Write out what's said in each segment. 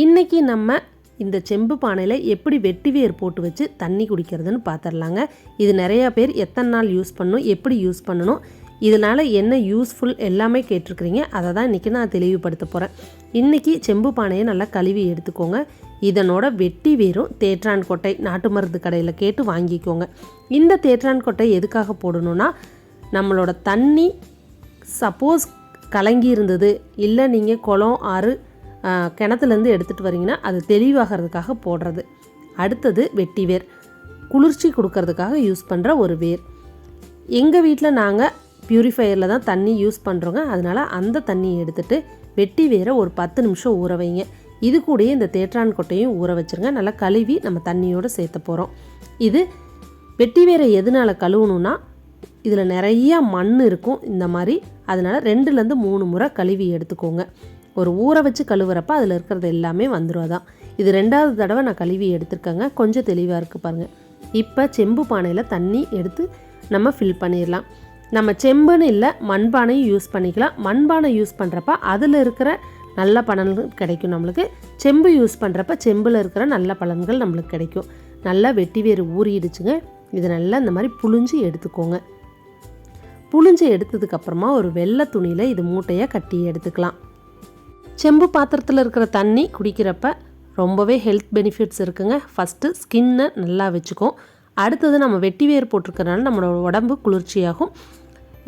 இன்றைக்கி நம்ம இந்த செம்பு பானையில் எப்படி வெட்டி வேர் போட்டு வச்சு தண்ணி குடிக்கிறதுன்னு பார்த்துடலாங்க இது நிறையா பேர் எத்தனை நாள் யூஸ் பண்ணணும் எப்படி யூஸ் பண்ணணும் இதனால் என்ன யூஸ்ஃபுல் எல்லாமே கேட்டிருக்கிறீங்க. அதை தான் இன்றைக்கி நான் தெளிவுபடுத்த போகிறேன் இன்றைக்கி செம்பு பானையை நல்லா கழுவி எடுத்துக்கோங்க. இதனோட வெட்டி வேரும் தேற்றான் கொட்டை நாட்டு மருந்து கடையில் கேட்டு வாங்கிக்கோங்க. இந்த தேற்றான் கொட்டை எதுக்காக போடணும்னா நம்மளோட தண்ணி சப்போஸ் கலங்கி இருந்தது இல்லை நீங்கள் குளம் ஆறு கிணத்துலேருந்து எடுத்துகிட்டு வரீங்கன்னா அது தெளிவாகிறதுக்காக போடுறது. அடுத்தது வெட்டி வேர். குளிர்ச்சி கொடுக்கறதுக்காக யூஸ் பண்ணுற ஒரு வேர். எங்கள் வீட்டில் நாங்கள் பியூரிஃபையரில் தான் தண்ணி யூஸ் பண்ணுறோங்க அதனால் அந்த தண்ணியை எடுத்துகிட்டு வெட்டி வேரை ஒரு பத்து நிமிஷம் ஊற வைங்க. இது கூடயே இந்த தேற்றான் கொட்டையும் ஊற வச்சுருங்க. நல்லா கழுவி நம்ம தண்ணியோடு சேர்த்த போகிறோம் இது வெட்டி வேரை எதனால் கழுவணும்னா இதில் நிறையா மண் இருக்கும். இந்த மாதிரி. அதனால் ரெண்டுலேருந்து மூணு முறை கழுவி எடுத்துக்கோங்க. ஒரு ஊற வச்சு கழுவுறப்ப அதில் இருக்கிறது எல்லாமே வந்துடும் அதான். இது ரெண்டாவது தடவை நான் கழுவி எடுத்திருக்கேங்க. கொஞ்சம் தெளிவாக இருக்குது பாருங்கள் இப்போ செம்பு பானையில் தண்ணி எடுத்து நம்ம ஃபில் பண்ணிடலாம் நம்ம செம்புன்னு இல்லை மண்பானையும் யூஸ் பண்ணிக்கலாம். மண்பானை யூஸ் பண்ணுறப்ப அதில் இருக்கிற நல்ல பலன்கள் கிடைக்கும் நம்மளுக்கு. செம்பு யூஸ் பண்ணுறப்ப செம்பில் இருக்கிற நல்ல பலன்கள் நம்மளுக்கு கிடைக்கும். நல்லா வெட்டி வேறு ஊறிடுச்சுங்க. இது நல்லா இந்த மாதிரி புழிஞ்சு எடுத்துக்கோங்க. புழிஞ்சு எடுத்ததுக்கப்புறமா ஒரு வெள்ளை துணியில் இது மூட்டையாக கட்டி எடுத்துக்கலாம். செம்பு பாத்திரத்தில் இருக்கிற தண்ணி குடிக்கிறப்ப ரொம்பவே ஹெல்த் பெனிஃபிட்ஸ் இருக்குங்க. ஃபஸ்ட்டு ஸ்கின்னை நல்லா வச்சுக்கும். அடுத்தது நம்ம வெட்டி வேர் போட்டிருக்கறனால நம்மளோட உடம்பு குளிர்ச்சியாகும்.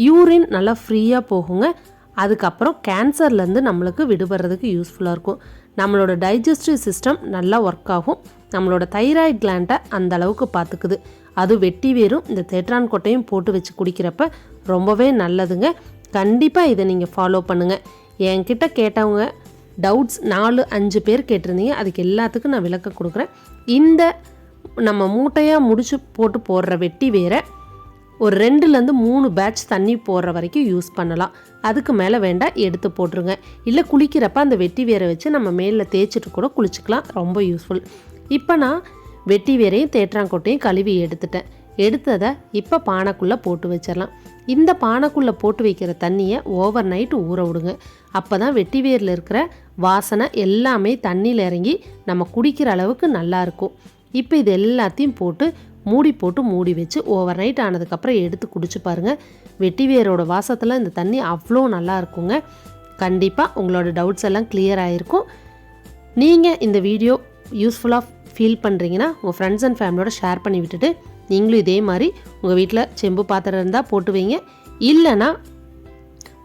யூரின் நல்லா ஃப்ரீயாக போகுங்க. அதுக்கப்புறம் கேன்சர்லேருந்து நம்மளுக்கு விடுபடுறதுக்கு யூஸ்ஃபுல்லாக இருக்கும். நம்மளோட டைஜஸ்டிவ் சிஸ்டம் நல்லா ஒர்க் ஆகும். நம்மளோட தைராய்டு கிளாண்டை அந்த அளவுக்கு பார்த்துக்குது அது வெட்டி வேரும் இந்த தேற்றான் கொட்டையும் போட்டு வச்சு குடிக்கிறப்ப ரொம்பவே நல்லதுங்க. கண்டிப்பாக இதை நீங்கள் ஃபாலோ பண்ணுங்கள் என்கிட்ட கேட்டவங்க டவுட்ஸ் நாலு அஞ்சு பேர் கேட்டிருந்தீங்க. அதுக்கு எல்லாத்துக்கும் நான் விளக்கம் கொடுக்குறேன். இந்த நம்ம மூட்டையாக முடிச்சு போட்டு போடுற வெட்டி வேரை ஒரு ரெண்டுலேருந்து மூணு பேட்ச் தண்ணி போடுற வரைக்கும் யூஸ் பண்ணலாம். அதுக்கு மேலே வேண்டாம் எடுத்து போட்டுருங்க. இல்லை குளிக்கிறப்ப அந்த வெட்டி வேரை வச்சு நம்ம மேலில் தேய்ச்சிட்டு கூட குளிச்சுக்கலாம். ரொம்ப யூஸ்ஃபுல் இப்போ நான் வெட்டி வேரையும் தேற்றாங்கொட்டையும் கழுவி எடுத்துட்டேன். எடுத்ததை இப்போ பானைக்குள்ளே போட்டு வச்சிடலாம் இந்த பானைக்குள்ளே போட்டு வைக்கிற தண்ணியை ஓவர் நைட் ஊற விடுங்க. அப்போ தான் வெட்டி வேரில் இருக்கிற வாசனை எல்லாமே தண்ணியில் இறங்கி நம்ம குடிக்கிற அளவுக்கு நல்லா இருக்கும். இப்போ இது எல்லாத்தையும் போட்டு மூடி போட்டு மூடி வச்சு ஓவர் நைட் ஆனதுக்கப்புறம் எடுத்து குடிச்சு பாருங்கள் வெட்டி வேரோட வாசத்தில் இந்த தண்ணி அவ்வளோ நல்லா இருக்குங்க. கண்டிப்பாக உங்களோட டவுட்ஸ் எல்லாம் கிளியர் ஆகிருக்கும் நீங்கள் இந்த வீடியோ யூஸ்ஃபுல்லாக ஃபீல் பண்ணுறீங்கன்னா உங்கள் ஃப்ரெண்ட்ஸ் அண்ட் ஃபேமிலியோட ஷேர் பண்ணி விட்டுட்டு நீங்களும் இதே மாதிரி உங்கள் வீட்டில் செம்பு பாத்திரம் இருந்தால் போட்டு வைங்க. இல்லைன்னா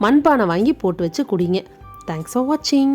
மண்பானை வாங்கி போட்டு வச்சு குடிங்க. தேங்க்ஸ் ஃபார் வாட்சிங்